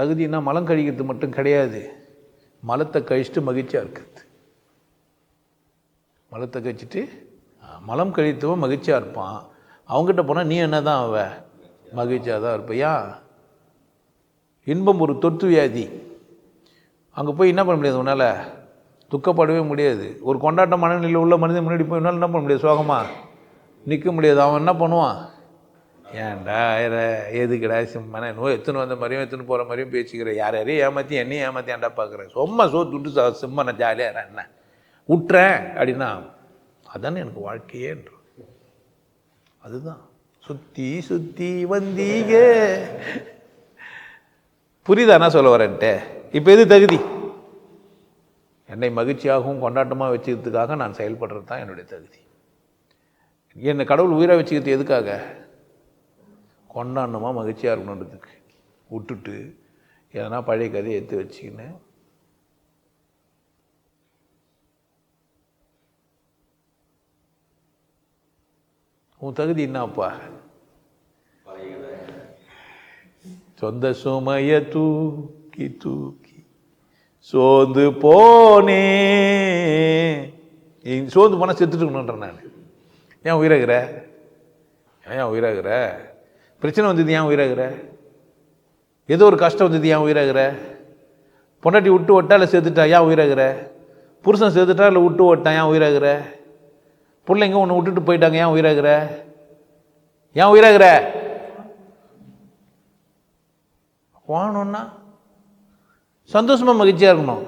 தகுதினா மலம் கழிக்கிறது மட்டும் கிடையாது. மலத்தை கழிச்சிட்டு மகிழ்ச்சியாக இருக்கிறது. மலத்தை கழிச்சிட்டு மலம் கழித்தவன் மகிழ்ச்சியாக இருப்பான். அவங்ககிட்ட போனால் நீ என்ன தான் அவ? மகிழ்ச்சியாக தான் இருப்பையா இன்பம் ஒரு தொற்று வியாதி. அங்கே போய் என்ன பண்ண முடியாது உன்னால்? துக்கப்படவே முடியாது. ஒரு கொண்டாட்ட மனநிலையில் உள்ள மனிதன் முன்னாடி போய் உன்னால் என்ன பண்ண முடியாது? சோகமாக நிற்க முடியாது. அவன் என்ன பண்ணுவான்? ஏன்டா இத எதுக்குடா சிம்மனை? நோய் எத்துன்னு வந்த மாதிரியும் எத்துன்னு போகிற மாதிரியும் பேசிக்கிறேன் யார் யாரையும் ஏமாற்றி என்னையும் ஏமாற்றி ஏன்டா பார்க்குறேன் சும்மா சோ விட்டு ச- சிம்மனை ஜாலியாக என்ன? விட்டுறேன் அப்படின்னா அதானே எனக்கு வாழ்க்கையேன்ற அதுதான். சுற்றி சுற்றி வந்தீங்க. புரியுதா சொல்ல வரேன்ட்டு? இப்போ எது தகுதி? என்னை மகிழ்ச்சியாகவும் கொண்டாட்டமாக வச்சுக்கிறதுக்காக நான் செயல்படுறது தான் என்னுடைய தகுதி. என்னை கடவுள் உயிரை வச்சுக்கிறது எதுக்காக? கொண்டாடணுமா மகிழ்ச்சியாக இருக்கணுன்றதுக்கு. விட்டுட்டு எதனா பழைய கதையை எடுத்து வச்சுக்கின்னு. உன் தகுதி என்னப்பா? சொந்த சுமைய தூக்கி தூக்கி சோர்ந்து போனே. சோர்ந்து போனால் செத்துட்டு நான். ஏன் உயிராகிற? ஏன் உயிராகிற? பிரச்சனை வந்தது ஏன் உயிராகிற? ஏதோ ஒரு கஷ்டம் வந்தது ஏன் உயிராகிற? பொண்டாட்டி விட்டு ஓட்டா இல்லை சேர்த்துட்டா ஏன் உயிராகிற? புருஷன் சேர்த்துட்டா இல்லை விட்டு ஓட்டான் ஏன் உயிராகிற? பிள்ளைங்க ஒன்று விட்டுட்டு போயிட்டாங்க ஏன் உயிராகிற? ஏன் உயிராகிற? வாணும்னா சந்தோஷமாக மகிழ்ச்சியாக இருக்கணும்.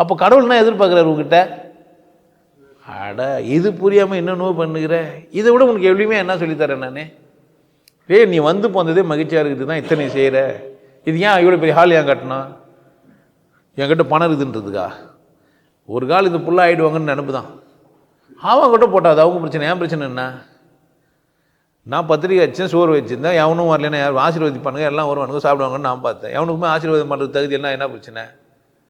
அப்போ கடவுள்னா எதிர்பார்க்குறாரு உங்ககிட்ட அட இது புரியாமல் என்ன நோய் பண்ணுகிற? இதை விட உனக்கு எவ்வளவுமே என்ன சொல்லித்தரேன் நான்? ஏய் நீ வந்து போனதே மகிழ்ச்சியாக இருக்குது தான் இத்தனை செய்கிற இது ஏன் இவ்வளோ பெரிய ஹால் ஏன் கட்டணும் என்கிட்ட பணம் இருக்குதுன்றதுக்கா? ஒரு கால் இது ஃபுல்லாக ஆகிடுவாங்கன்னு நினப்பு தான் அவன் கிட்ட அது அவங்க பிரச்சனை ஏன் பிரச்சனை என்ன? நான் பத்திரிக்கை வச்சேன் சோறு வச்சுருந்தேன். எவனும் வரலன்னா யாரும் ஆசீர்வதி பண்ணுங்க எல்லாம் வருவானுங்க சாப்பிடுவாங்கன்னு நான் பார்த்தேன். எவனுக்குமே ஆசீர்வாதம் பண்ணுறது தகுதி என்ன என்ன பிரச்சனை?